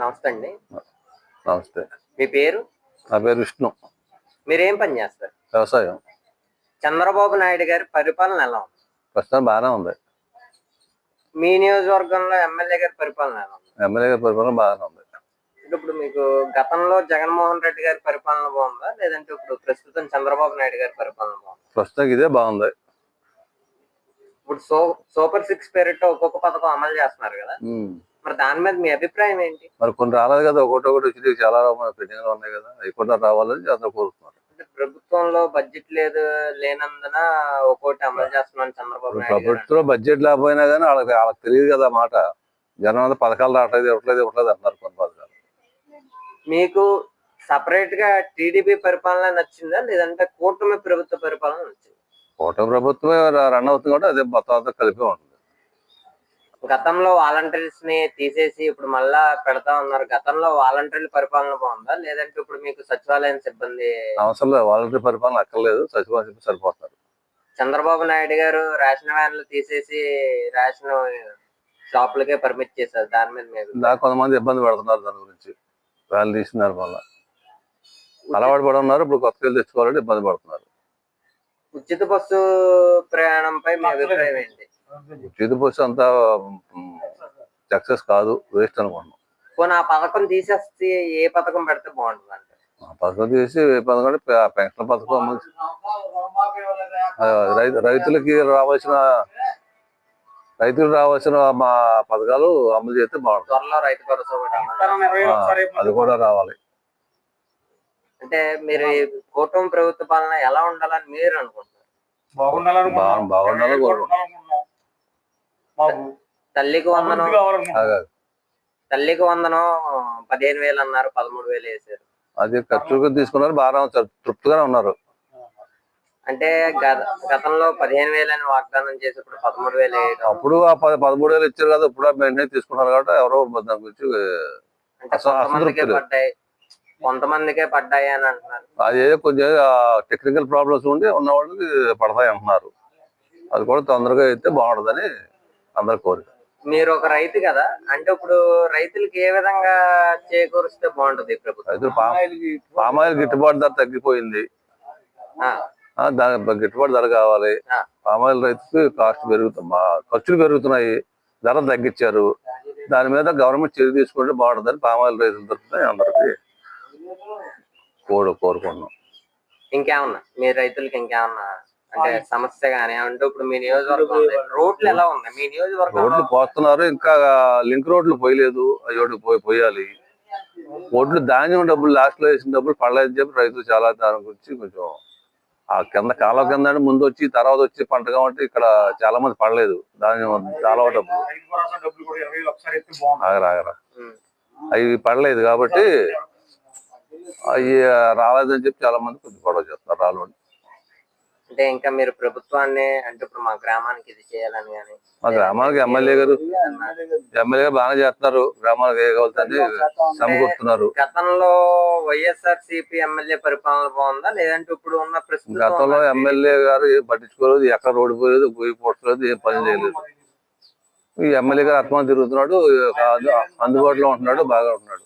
నమస్తే అండి. నమస్తే. మీ పేరు? నా పేరు విష్ణు. మీరేం పని చేస్తారు? వ్యవసాయం. చంద్రబాబు నాయుడు గారి పరిపాలన ఎలా ఉంది? ప్రస్తుతం బాగానే ఉంది. మీ నియోజకవర్గంలో ఎమ్మెల్యే గారి పరిపాలన ఎలా ఉంది? ఎమ్మెల్యే గారి పరిపాలన బాగానే ఉంది. ఇప్పుడు మీకు గతంలో జగన్మోహన్ రెడ్డి గారి పరిపాలన బాగుందా? లేదంటే ఇప్పుడు ప్రస్తుతం చంద్రబాబు నాయుడు గారి పరిపాలన బాగుందా? ప్రస్తుతం ఇదే బాగుంది. ఇప్పుడు సో సూపర్ సిక్స్ పేరుతో ఒక్కొక్క పథకం అమలు చేస్తున్నారు కదా. మరి దాని మీద మీ అభిప్రాయం ఏంటి? మరి కొన్ని రాలేదు కదా ఒకటి ఒకటి వచ్చి చాలా పెండింగ్ ఉన్నాయి కదా అవి కూడా రావాలని అందరూ కోరుతున్నారు ప్రభుత్వంలో బడ్జెట్ లేదు లేనందున ఒక్కోటి అమలు చేస్తున్నాను చంద్రబాబు ప్రభుత్వంలో బడ్జెట్ లేకపోయినా కానీ వాళ్ళకి వాళ్ళకి తెలియదు కదా మాట. జనం అంతా పథకాలు రావట్లేదు ఇవ్వట్లేదు ఇవ్వట్లేదు అంటున్నారు కొన్ని పథకాలు మీకు సపరేట్గా టీడీపీ పరిపాలన నచ్చిందా? లేదంటే కూటమి ప్రభుత్వ పరిపాలన నచ్చిందా? కూటమి ప్రభుత్వమే రన్ అవుతుంది కూడా అదే మొత్తం అంతా కలిపి ఉంటుంది. గతంలో వాలంటీర్స్ని తీసేసి ఇప్పుడు మళ్ళా పెడతా ఉన్నారు. గతంలో వాలంటీర్ల పరిపాలన బాగుందా? లేదంటే ఇప్పుడు మీకు సచివాలయం సిబ్బంది అవసరం లేదు. వాలంటరీ పరిపాలన అక్కర్లేదు. సచివాలయం సరిపోతారు చంద్రబాబు నాయుడు గారు రేషన్ వ్యాన్లు తీసేసి రేషన్ షాపులకే పర్మిట్ చేశారు. దాని మీద మీరు నాకు కొంతమంది ఇబ్బంది పెడుతున్నారు దాని గురించి. వాళ్ళు తీసినారు వల్ల అలవాటు పడి ఉన్నారు. ఇప్పుడు కొత్త వెళ్ళి తెచ్చుకోవాలంటే ఇబ్బంది పడుతున్నారు. ఉచిత బస్సు ప్రయాణంపై మీ అభిప్రాయం ఏంటి? ఉచిత బస్సు అంతా సక్సెస్ కాదు వేస్ట్ అనుకున్నాం పోనీ ఆ పథకం తీసేస్తే ఏ పథకం పెడితే బాగుంటుంది అంటే ఆ పథకం తీసి ఏ పథకం అంటే పెన్షన్ పథకం రైతులకి రావాల్సిన రైతులకు రావాల్సిన మా పథకాలు అమలు చేస్తే బాగుంటుంది. అది కూడా రావాలి. అంటే మీరు ఈ కూటమి ప్రభుత్వ పాలన ఎలా ఉండాలని మీరు అనుకుంటున్నారు? బాగు- బాగుండాలని కోరుకుంటున్నాం. తల్లికి వందనం. అదే. తల్లికి వందనం పదిహేను వేలు అన్నారు పదమూడు వేలు వేసారు. అది ఖర్చుగా తీసుకున్నారు బాగా తృప్తిగానే ఉన్నారు. అంటే గత- గతంలో పదిహేను వేలు అని వాగ్దానం చేసి ఇప్పుడు పదమూడు వేలు అప్పుడు ఆ పదమూడు వేలు ఇచ్చారు కదా ఇప్పుడు వెంటనే తీసుకున్నారు కాబట్టి ఎవరో దాని గురించి. పడ్డాయి. కొంతమందికే పడ్డాయి అని అంటున్నారు. అది ఏదో కొంచెం టెక్నికల్ ప్రాబ్లమ్స్ ఉండి ఉన్న వాళ్ళకి పడతాయి అంటున్నారు. అది కూడా తొందరగా అయితే బాగుంటుందని అందరి కోరిక. మీరు ఒక రైతు కదా అంటే ఇప్పుడు రైతులకి ఏ విధంగా చేకూరిస్తే బాగుంటుంది ప్రభుత్వం? పామాయిల్ గిట్టుబాటు ధర తగ్గిపోయింది. ఆ, ఆ, దాని గిట్టుబాటు ధర కావాలి. ఆ. పామాయిల్ రైతుకి కాస్ట్ పెరుగుతుంది ఖర్చులు పెరుగుతున్నాయి. ధర తగ్గించారు. దాని మీద గవర్నమెంట్ చర్య తీసుకుంటే బాగుంటుందని పామాయిల్ రైతులు దొరుకుతాయి అందరికి కోరు కోరుకున్నాం ఇంకేమన్నా? మీ రైతులకి ఇంకేమన్నా అంటే సమస్య గానీ అంటే ఇప్పుడు మీ నియోజకవర్గం. రోడ్లు ఎలా ఉన్నాయి? మీ నియోజకవర్గంలో రోడ్లు పోస్తున్నారు ఇంకా లింక్ రోడ్లు పోయలేదు అయ్యోటి పోయి పోయాలి. ఒడ్లు ధాన్యం డబ్బులు లాస్ట్లో వేసిన డబ్బులు పడలేదని చెప్పి రైతులు చాలా దాని గురించి కొంచెం ఆ కింద కాలువ కింద అంటే ముందు వచ్చి తర్వాత వచ్చి పంట కాబట్టి ఇక్కడ చాలా మంది పడలేదు ధాన్యం చాలా డబ్బులు. ఆగరా. అవి పడలేదు కాబట్టి అవి రాలేదని చెప్పి చాలా మంది కొద్ది గొడవ చేస్తున్నారు రాళ్ళు అంటే ఇంకా మీరు ప్రభుత్వాన్ని అంటే ఇప్పుడు మా గ్రామానికి ఇది చేయాలని కానీ మా గ్రామానికి ఎమ్మెల్యే గారు ఎమ్మెల్యే గారు బాగానే చేస్తున్నారు. గ్రామానికి ఏ కావాల్సింది సమకూరుతున్నారు గతంలో వైఎస్ఆర్ సిపి ఎమ్మెల్యే పరిపాలన బాగుందా? లేదంటే ఇప్పుడు ఉన్న ప్రస్తుతం గతంలో ఎమ్మెల్యే గారు పట్టించుకోలేదు ఎక్కడ రోడ్డు పోలేదు పోయి పోట్లేదు ఏం పని చేయలేదు. ఈ ఎమ్మెల్యే గారు అత్మ తిరుగుతున్నాడు అందు- అందుబాటులో ఉంటున్నాడు బాగా ఉంటున్నాడు.